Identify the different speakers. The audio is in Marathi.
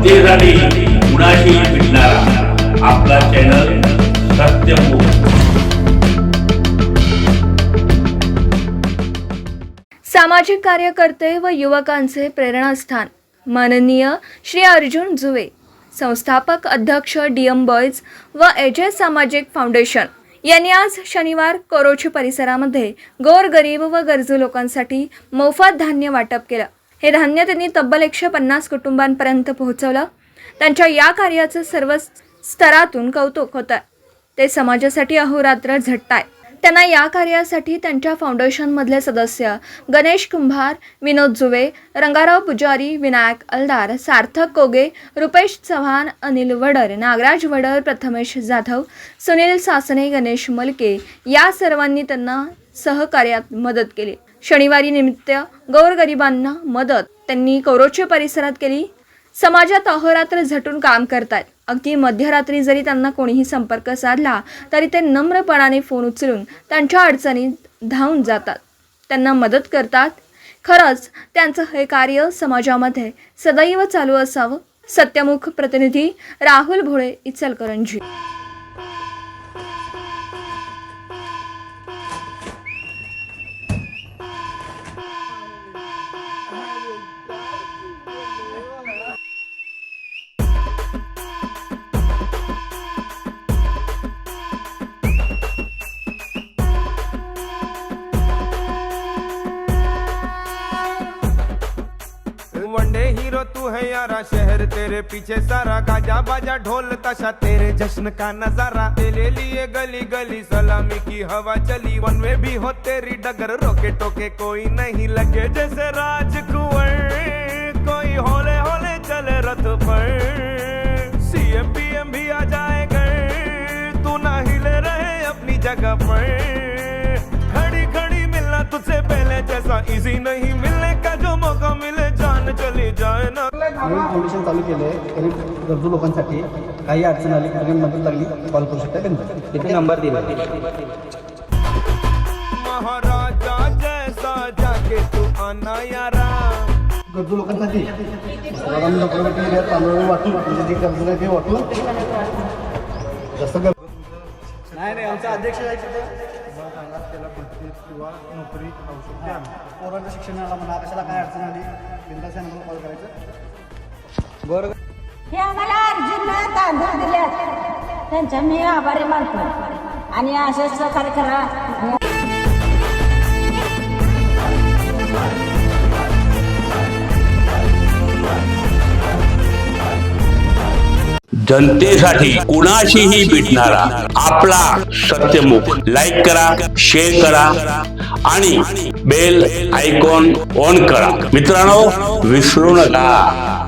Speaker 1: जनतेसाठी कुणाशी भेटणारा आपला चॅनल सत्यमुख
Speaker 2: सामाजिक कार्यकर्ते व युवकांचे प्रेरणास्थान. माननीय श्री अर्जुन जुवे संस्थापक अध्यक्ष डी एम बॉयज व एजे सामाजिक फाउंडेशन यांनी आज शनिवार कोरोची परिसरामध्ये गोरगरीब व गरजू लोकांसाठी मोफत धान्य वाटप केलं. हे धान्य त्यांनी तब्बल एकशे पन्नास कुटुंबांपर्यंत पोहोचवलं. त्यांच्या या कार्याचं सर्व स्तरातून कौतुक होतं. ते समाजासाठी अहोरात्र झटताय. त्यांना या कार्यासाठी त्यांच्या फाउंडेशनमधले सदस्य गणेश कुंभार विनोद जुवे रंगाराव पुजारी विनायक अलदार सार्थक कोगे रुपेश चव्हाण अनिल वडर नागराज वडर प्रथमेश जाधव सुनील सासने गणेश मलके या सर्वांनी त्यांना सहकार्यात मदत केली. शनिवारी निमित्त गोरगरिबांना मदत. त्यांनी कौरोचे परिसरात केली. समाजात अहोरात्र झटून काम करतात अगदी मध्यरात्री जरी त्यांना कोणीही संपर्क साधला तरी ते नम्रपणाने फोन उचलून त्यांच्या अडचणीत धावून जातात. त्यांना मदत करतात. खरंच त्यांचं हे कार्य समाजामध्ये सदैव चालू असावं. सत्यमुख प्रतिनिधी राहुल भोळे इचलकरंजी.
Speaker 3: हीरो तू है यारा शहर, तेरे पीछे सारा गाजा बाजा ढोल ताशा, तेरे जश्न का नज़ारा, तेरे लिए गली गली सलामी की हवा चली। वन वे भी हो तेरी डगर, रोके टोके कोई नहीं लगे। जैसे राजकुंवर कोई होले होले चले रथ पर। सीएम पीएम भी आ जाए घर तू ना हिले रहे अपनी जगह पर। खड़ी खड़ी मिलना तुझसे पहले जैसा इजी नहीं मिलने।
Speaker 4: नवीन फाउंडेशन चालू केलं आहे गरीब गरजू लोकांसाठी काही अडचण आली काही मदत लागली कॉल करू शकता त्यांना
Speaker 5: तिथे नंबर दिला.
Speaker 3: महाराजा जैसा जाके तू आना यारा।
Speaker 4: गरजू लोकांसाठी. आम्ही लोकांसाठी तांदूळ वाटू म्हणजे जे गरजू आहे ते वाटू जास्त गरज नाही नाही आमचा अध्यक्ष आहे तिथे. पोरांच्या शिक्षणाला म्हणा कशाला काय अडचण आली? बिंदास या नंबर कॉल करायचं.
Speaker 6: हे आम्हाला तांदूळ त्यांच्या मी आभारी मानतो. आणि असंच सहकार्य करा.
Speaker 1: जनतेसाठी कुणाशीही भेटणारा आपला सत्यमुख. लाईक करा शेअर करा आणि बेल आयकॉन ऑन करा. मित्रांनो विसरू नका.